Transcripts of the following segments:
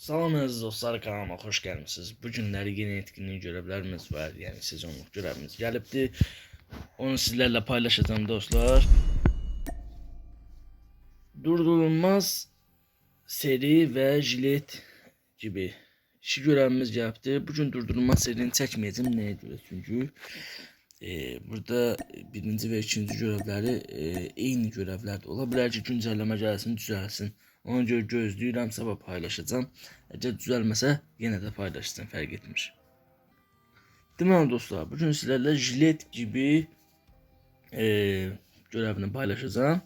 Salam əziz dostlar, kanalıma xoş gəlmisiniz. Bu günləri yeni etkinlik görevlərimiz var, yəni sezonluq görevimiz gəlibdi. Onu sizlərlə paylaşacağım dostlar. Durdurulmaz seri və jilet gibi işi görevimiz gəlibdi. Bu gün durdurulmaz serini çəkməyəcəm nəyə görə? Çünki e, burada birinci və ikinci görevləri e, eyni görevlərdir. Ola bilər ki, güncəlləmə gəlsin, düzəlsin. Ona görə gözləyirəm, sabah paylaşacağam. Əgər düzəlməsə, yenə də paylaşacağım, fərq etmir. Deməli dostlar, bu gün sizlərlə jilet gibi e, görevini paylaşacağım.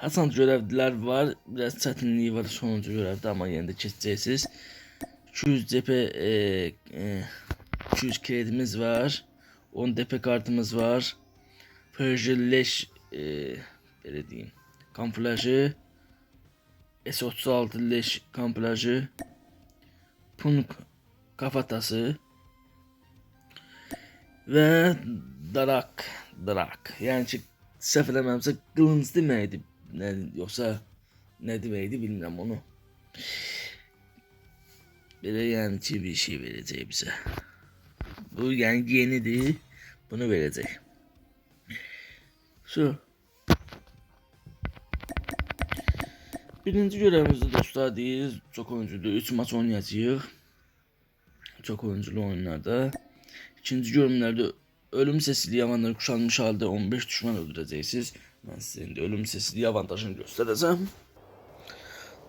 Hasan görevlər var, biraz çətinliyi var sonuncu görevdə, amma yenə də keçəcəksiniz. 200 CP e, e, 200 kredimiz var. 10 DP kartımız var. Perjilleş e, belə deyim. Kamuflajı. S36 leş kamuflajı. Punk kafatası. Ve Darak Darak yani ki səhv eləməmsə qılınc deməkdir nə, yoxsa nə deməkdir bilmirəm onu. Belə yəni ki bir şey verəcək bizə bu yəni yenidir bunu verəcək şu Birinci görevimizde dostlar değil. Çok oyunculu. 3 maç oynayacağıq. Çok oyunculu oyunlarda. İkinci görümlerde ölüm sesli avanları kuşanmış halde 15 düşman öldürəcəksiniz. Mən sizə indi ölüm sesli avantajını göstərəcəm.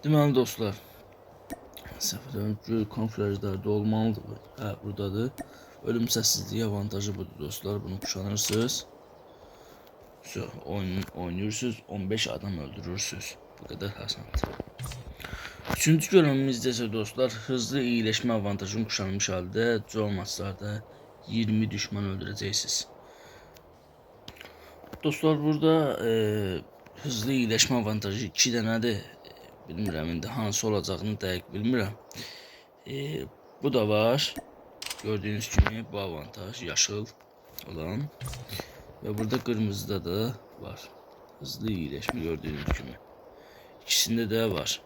Deməli dostlar. Səfərən konferanslarda olmalıdır. Hə, buradadır. Ölüm səssizliyi avantajı budur dostlar. Bunu kuşanırsınız. So, oyun, oynayırsınız. 15 adam öldürürsünüz. Bu kadar hasandır. Üçüncü görevimizdə isə dostlar hızlı iyileşme avantajını kuşanmış halde zor maçlarda 20 düşman öldürəcəksiniz. Dostlar burada e, hızlı iyileşme avantajı 2 dənədir. Bilmirəm indi hansı olacağını dəqiq bilmirəm. E, bu da var. Gördüğünüz kimi bu avantaj yaşıl olan ve burada kırmızıda da var. Hızlı iyileşme gördüğünüz gibi. İkisinde de var.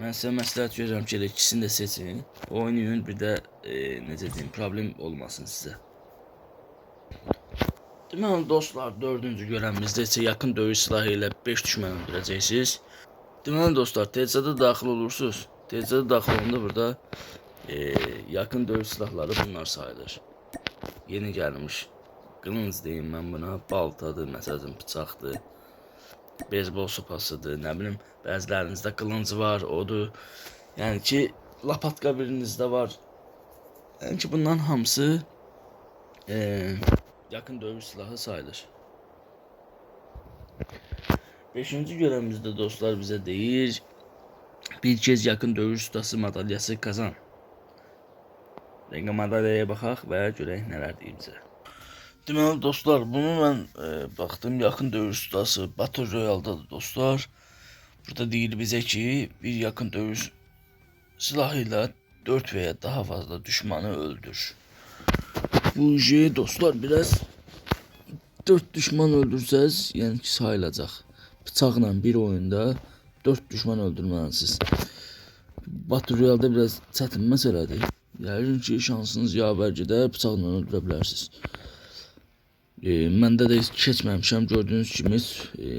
Ben size məsləhət görürəm ki, elə ikisini də seçin. Oynayın, bir də e, necə deyim, problem olmasın sizə. Deməli dostlar, dördüncü görəvimizdə isə yaxın döyüş silahı ilə 5 düşmən öldürəcəksiniz. Deməli dostlar, tezada daxil olursunuz. Tezada daxil olanda burada e, yakın dövüş silahları bunlar sayılır. Yeni gəlmiş qılınc deyim mən buna, baltadır, məsələn, bıçaqdır beyzbol sopasıdır, nə bilim, bəzilərinizdə qılıncı var, odur. Yəni ki, lapatka birinizdə var. Yəni ki, bunların hamısı e, yakın dövüş silahı sayılır. Beşinci görevimizdə dostlar bizə deyir, bir kez yakın dövüş ustası madalyası kazan. Rəngə madalyaya baxaq və görək nələr deyir bizə. Deməli dostlar, bunu mən e, baxdım yaxın döyüş ustası Battle Royale-dadır dostlar. Burada deyir bizə ki, bir yakın dövüş silahıyla 4 veya daha fazla düşmanı öldür. Bu şey dostlar biraz 4 düşman öldürsəz, yəni ki sayılacaq. Bıçaqla bir oyunda 4 düşman öldürməlisiniz. Battle Royale-da biraz çətin məsələdir. Yəqin ki şansınız yavərcidə bıçaqla öldürə bilərsiniz. E, məndə də heç keçməmişəm gördüyünüz kimi e,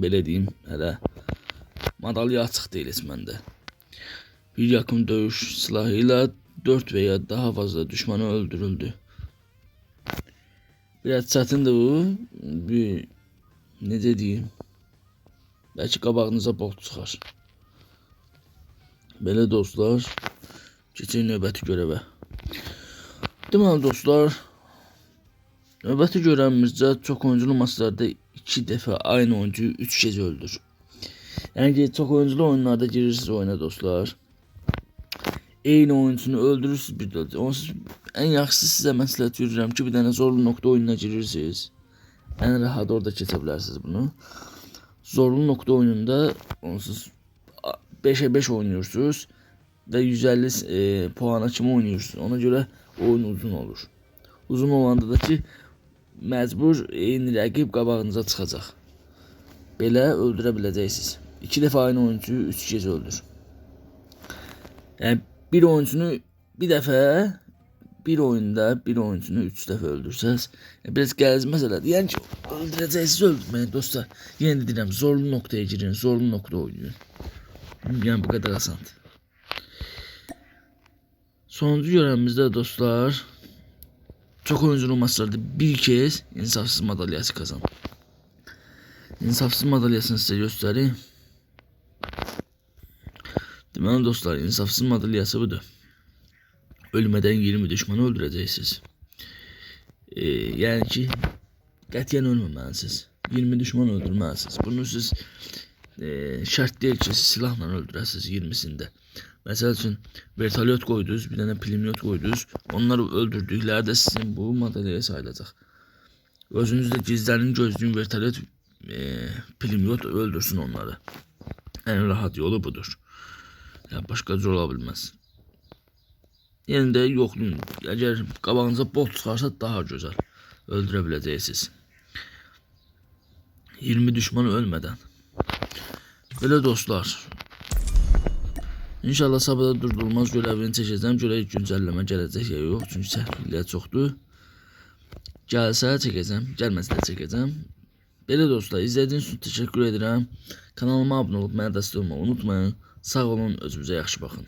belə deyim, hələ madalya açıq deyil heç məndə. Bir yakın dövüş silahı ilə 4 veya daha fazla düşmanı öldürüldü. Biraz çətindir bu. Bir necə deyim? Bəlkə qabağınıza bok çıxar. Belə dostlar, keçək növbəti görevə. Deməli dostlar, Növbəti görəvimizdə çox oyunculu maçlarda 2 dəfə aynı oyuncuyu 3 kez öldür. Yəni ki, çox oyunculu oyunlarda girirsiniz oyuna dostlar. Eyni oyuncunu öldürürsünüz bir də. Onsuz ən yaxşısı sizə məsləhət görürəm ki, bir dənə zorlu nokta oyununa girirsiniz. Ən rahat orada keçə bilərsiniz bunu. Zorlu nokta oyununda onsuz 5'e 5 oynuyorsunuz ve 150 e, puana kimi oynuyorsunuz. Ona göre oyun uzun olur. Uzun olanda da ki məcbur eyni rəqib qabağınıza çıxacaq. Belə öldürə biləcəksiniz. 2 dəfə aynı oyuncuyu 3 kez öldür. Yani bir oyuncunu bir dəfə bir oyunda bir oyuncunu üç dəfə öldürsəz, yəni biraz gəliz məsələdir. Yəni ki, öldürəcəksiniz, öldürməyin dostlar. Yenə deyirəm, zorlu noktaya girin, zorlu nokta oynayın. Yəni bu qədər asandır. Sonuncu görevimizde dostlar çok oyuncunun maçlarda bir kez insafsız madalyası kazan. İnsafsız madalyasını size göstereyim. Deməli dostlar, insafsız madalyası budur. Ölmeden 20 düşmanı öldürəcəksiniz. Ee, yəni ki, qətiyyən ölməməlisiniz. 20 düşman öldürməlisiniz. Bunu siz e, şərt deyil ki, silahla öldürəsiniz 20-sində. Məsəl üçün vertolyot qoydunuz, bir dənə pulemyot qoydunuz. Onları öldürdükləri də sizin bu madalyaya sayılacaq. Özünüzdə gizlənin gözləyin vertolyot e, pulemyot öldürsün onları. En rahat yolu budur. Ya başka cür ola bilməz. Yenə də yoxlayın. Əgər qabağınıza bot çıxarsa daha gözəl öldürə biləcəksiniz. 20 düşman ölmədən. Belə dostlar. İnşallah sabahda durdurulmaz görevini çəkəcəm. Görək güncəlləmə gələcək ya yox. Çünki səhvliklər çoxdur. Gəlsə çəkəcəm, gəlməsə də çəkəcəm. Belə dostlar, izlədiyiniz üçün təşəkkür edirəm. Kanalıma abunə olub mənə dəstək unutmayın. Sağ olun, özünüzə yaxşı baxın.